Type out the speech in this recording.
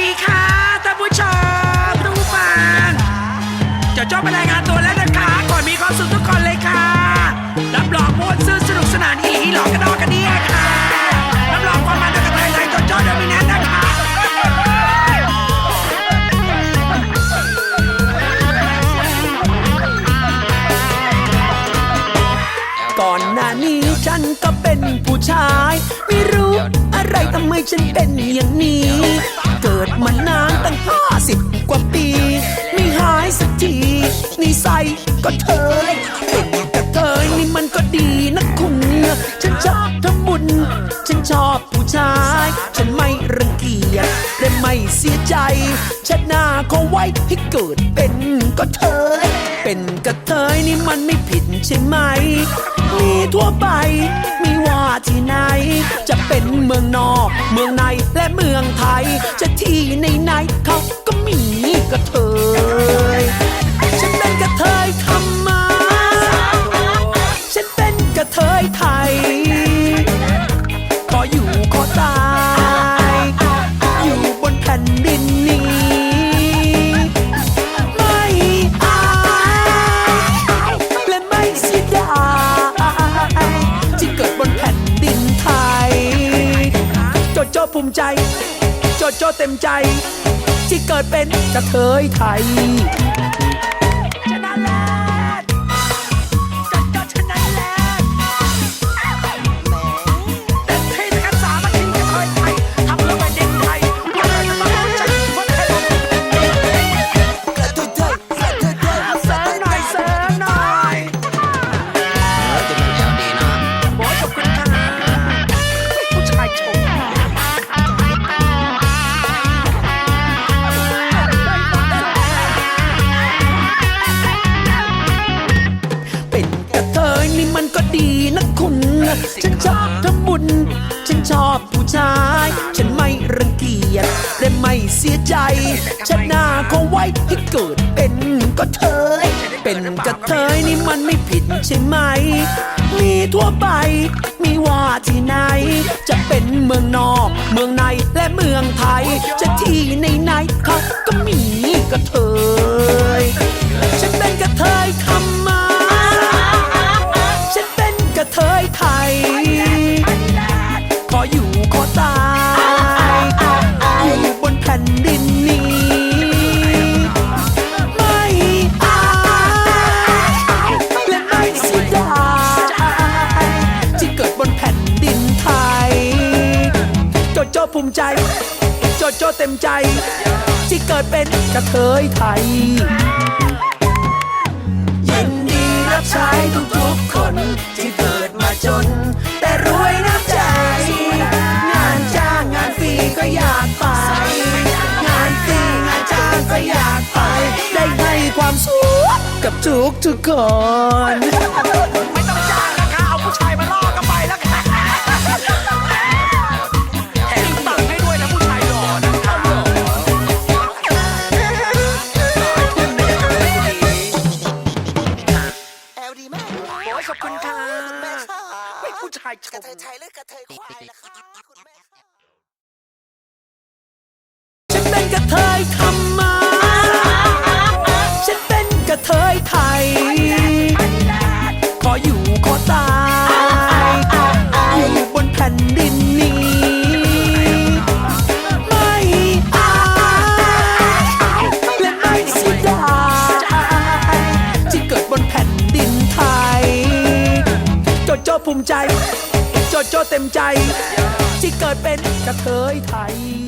ดีค่ะท่านผู้ชมทุกฟังจะจบรายงานตัวแล้วนะคะก่อนมีความสุขทุกคนเลยค่ะ รับรองม่วนซื่อสนุกสนานอีหลีหลอกกันดอกกันเนี่ยค่ะ รับรองความมันกับไทยไทยจดจ้อเดมิแนนนะคะก่อนหน้านี้ฉันก็เป็นผู้ชาย ไม่รู้ อะไรทำไมฉันเป็นอย่างนี้ เกิดมานานตั้งห้าสิบกว่าปี ไม่หายสักทีนิสัยก็เธอเป็นกระเทยนี่มันก็ดีนะคุณ ฉันชอบทำบุญ ฉันชอบผู้ชาย ฉันไม่รังเกียจและไม่เสียใจฉันหน้าเขาไว้ให้เกิดเป็นก็เธอ เป็นกระเทยนี่มันไม่ผิดใช่ไหม มีทั่วไปมีว่าที่ไหน จะเป็นเมืองนอก เมืองในและเมืองไทย จะที่ไหนไหนๆเขาก็มีกระเทยฉันเป็นกระเทยธรรมะฉันเป็นกระเทยไทย ขออยู่ขอตาย ผ่นดินไทย โจโจ้ภูมิใจ โจโจ้เต็มใจ ที่เกิดเป็นกระเทยไทย ฉันชอบทำบุญ ฉันชอบผู้ชาย ฉันไม่รังเกียจและไม่เสียใจ ฉันหน้าเขาไว้ให้เกิดเป็นก็เทย เป็นกระเทยนี่มันไม่ผิดใช่ไหม มีทั่วไปมีว่าที่ไหน จะเป็นเมืองนอก เมืองในและเมืองไทย จะที่ไหนไหนๆเขาก็มีกระเทย โจโจภูมิใจ โจโจ้เต็มใจ ที่เกิดเป็นกระเทยไทย ยินดีรับใช้ทุกๆคนที่เกิดมาจน แต่รวยน้ำใจ งานจ้างงานฟรีก็อยากไป งานฟรีงานจ้างก็อยากไป ได้ให้ความสุขกับทุกทุกคน ไม่ผู้ชายชกระม เทยไทยหรือกระเทยควายนะคะ โจโจภูมิใจ โจโจเต็มใจ ที่เกิดเป็นกระเทยไทย